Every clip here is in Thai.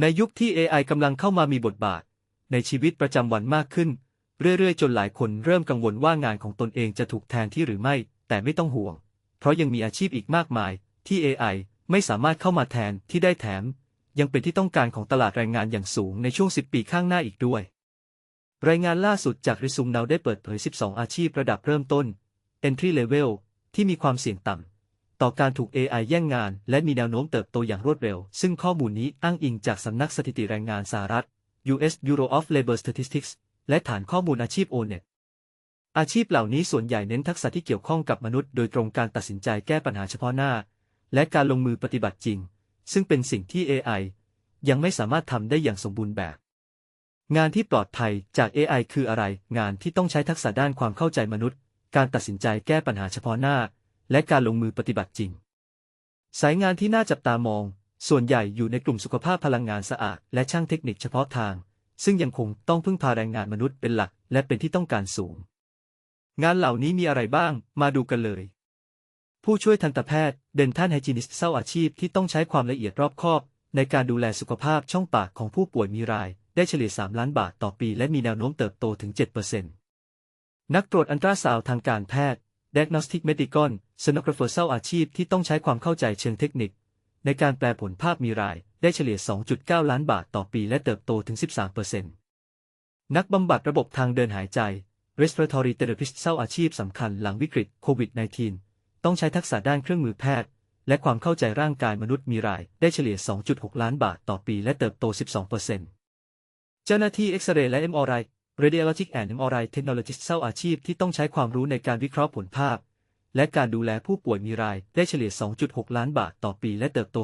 ในยุคที่ AI กำลังเข้ามามีบทบาท ในชีวิตประจำวันมากขึ้น เรื่อยๆ จนหลายคนเริ่มกังวลว่างานของตนเองจะถูกแทนที่หรือไม่ แต่ไม่ต้องห่วง เพราะยังมีอาชีพอีกมากมาย ที่ AI ไม่สามารถเข้ามาแทนที่ได้แถม ยังเป็นที่ต้องการของตลาดแรงงานอย่างสูงในช่วง 10 ปีข้างหน้าอีกด้วย รายงานล่าสุดจาก Resume Now ได้เปิดเผย 12 อาชีพระดับเริ่มต้น Entry Level ที่มีความเสี่ยงต่ำ ต่อการถูก AI แย่งงาน และมีแนวโน้มเติบโตอย่างรวดเร็ว ซึ่งข้อมูลนี้อ้างอิงจากสำนักสถิติแรงงานสหรัฐ US Bureau of Labor Statistics และฐานข้อมูลอาชีพ ONET อาชีพเหล่านี้ส่วนใหญ่เน้นทักษะที่เกี่ยวข้องกับมนุษย์โดยตรงการตัดสินใจแก้ปัญหาเฉพาะหน้า และการลงมือปฏิบัติจริง ซึ่งเป็นสิ่งที่ AI ยังไม่สามารถทำได้อย่างสมบูรณ์แบบ งานที่ปลอดภัยจาก AI คืออะไร งานที่ต้องใช้ทักษะด้านความเข้าใจมนุษย์ การตัดสินใจแก้ปัญหาเฉพาะหน้า และการลงมือปฏิบัติจริง สายงานที่น่าจับตามอง ส่วนใหญ่อยู่ในกลุ่มสุขภาพพลังงานสะอาด และช่างเทคนิคเฉพาะทาง ซึ่งยังคงต้องพึ่งพาแรงงานมนุษย์เป็นหลัก และเป็นที่ต้องการสูง งานเหล่านี้มีอะไรบ้าง มาดูกันเลย ผู้ช่วยทันตแพทย์เดนทันไฮจีนิสเศร้าอาชีพที่ต้องใช้ความละเอียดรอบคอบ ในการดูแลสุขภาพช่องปากของผู้ป่วยมีราย ได้เฉลี่ย 3 ล้านบาทต่อปี และมีแนวโน้มเติบโตถึง 7%นักตรวจอันตราซาวทางการแพทย์ Diagnostic Medical Sonographer เศร้าอาชีพที่ต้องใช้ความเข้าใจเชิงเทคนิค ในการแปลผลภาพมีรายได้เฉลี่ย 2.9 ล้านบาทต่อปีและเติบโตถึง 13%นักบำบัดระบบทางเดินหายใจ Respiratory Therapist เศร้าอาชีพสำคัญหลังวิกฤตโควิด -19 ต้องใช้ทักษะด้านเครื่องมือแพทย์ และความเข้าใจร่างกายมนุษย์มีรายได้เฉลี่ย 2.6 ล้านบาทต่อปีและเติบโต 12%เจ้าหน้าที่เอ็กซเรย์และ MRI Radiologic and MRI Technologist เศร้าอาชีพที่ต้องใช้ความรู้ในการวิเคราะห์ผลภาพ และการดูแลผู้ป่วยมีรายได้เฉลี่ย 2.6 ล้านบาทต่อปีและเติบโต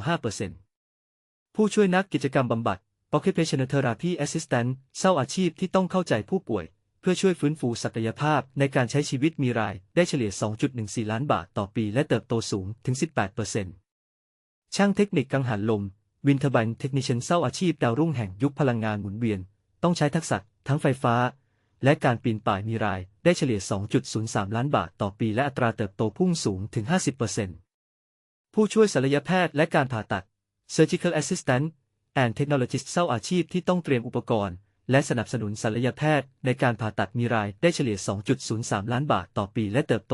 5%ผู้ช่วยนักกิจกรรมบำบัด Occupational Therapy Assistant เศร้าอาชีพที่ต้องเข้าใจผู้ป่วย เพื่อช่วยฟื้นฟูศักยภาพในการใช้ชีวิตมีรายได้เฉลี่ย 2.14 ล้านบาทต่อปีและเติบโตสูงถึง 18%ช่างเทคนิคกังหันลม วินเทอร์บันเทคนิช i นเศร้าอาชีพดาวรุ่งแห่งยุคพลังงานหมุนเวียน ต้องใช้ทักษะทั้งไฟฟ้า และการปีนป่ายมีรายได้เฉลี่ย 2.03 ล้านบาทต่อปีและอัตราเติบโตพุ่งสูงถึง 50%ผู้ช่วยศัลยแพทย์และการผ่าตัด Surgical Assistant and Technologist เศร้าอาชีพที่ต้องเตรียมอุปกรณ์ และสนับสนุนศัลยแพทย์ในการผ่าตัดมีรายได้เฉลี่ย 2.03 ล้านบาทต่อปีและเติบโต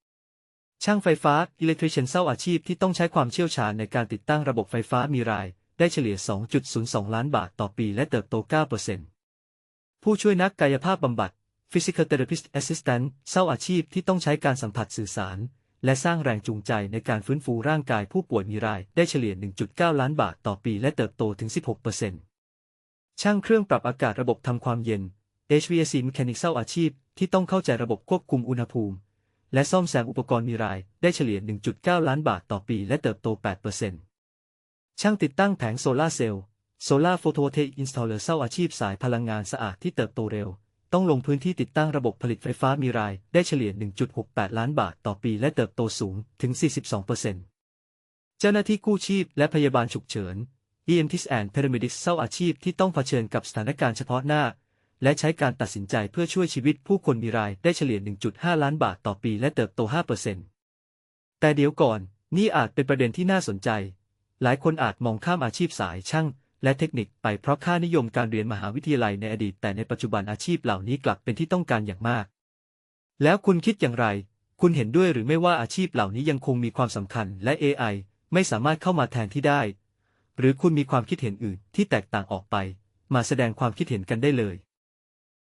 5%ช่างไฟฟ้า Electrician เศร้าอาชีพที่ต้องใช้ความเชี่ยวชาญในการติดตั้งระบบไฟฟ้ามีราย ได้เฉลี่ย 2.02 ล้านบาทต่อปีและเติบโต 9% ผู้ช่วยนักกายภาพบำบัด Physical Therapist Assistant เศร้าอาชีพที่ต้องใช้การสัมผัสสื่อสาร และสร้างแรงจูงใจในการฟื้นฟูร่างกายผู้ป่วยมีราย ได้เฉลี่ย 1.9 ล้านบาทต่อปีและเติบโตถึง 16%ช่างเครื่องปรับอากาศระบบทำความเย็น HVAC Mechanic เศร้าอาชีพที่ต้องเข้าใจระบบควบคุมอุณหภูมิ และซ่อมแซมอุปกรณ์มีราย ได้เฉลี่ย 1.9 ล้านบาทต่อปีและเติบโต 8%ช่างติดตั้งแผงโซลาเซลล์ Solar Photovoltaic Installer เศร้าอาชีพสายพลังงานสะอาดที่เติบโตเร็ว ต้องลงพื้นที่ติดตั้งระบบผลิตไฟฟ้ามีรายได้เฉลี่ย 1.68 ล้านบาทต่อปีและเติบโตสูงถึง 42%เจ้าหน้าที่กู้ชีพและพยาบาลฉุกเฉิน EMTs and Paramedics เศร้าอาชีพที่ต้องเผชิญกับสถานการณ์เฉพาะหน้า และใช้การตัดสินใจเพื่อช่วยชีวิตผู้คนมีรายได้เฉลี่ย 1.5 ล้านบาทต่อปีและเติบโต 5%แต่เดี๋ยวก่อน นี่อาจเป็นประเด็นที่น่าสนใจ หลายคนอาจมองข้ามอาชีพสายช่าง และเทคนิคไปเพราะค่านิยมการเรียนมหาวิทยาลัยในอดีต แต่ในปัจจุบันอาชีพเหล่านี้กลับเป็นที่ต้องการอย่างมาก แล้วคุณคิดอย่างไร คุณเห็นด้วยหรือไม่ว่าอาชีพเหล่านี้ยังคงมีความสำคัญและ AI ไม่สามารถเข้ามาแทนที่ได้ หรือคุณมีความคิดเห็นอื่นที่แตกต่างออกไป มาแสดงความคิดเห็นกันได้เลย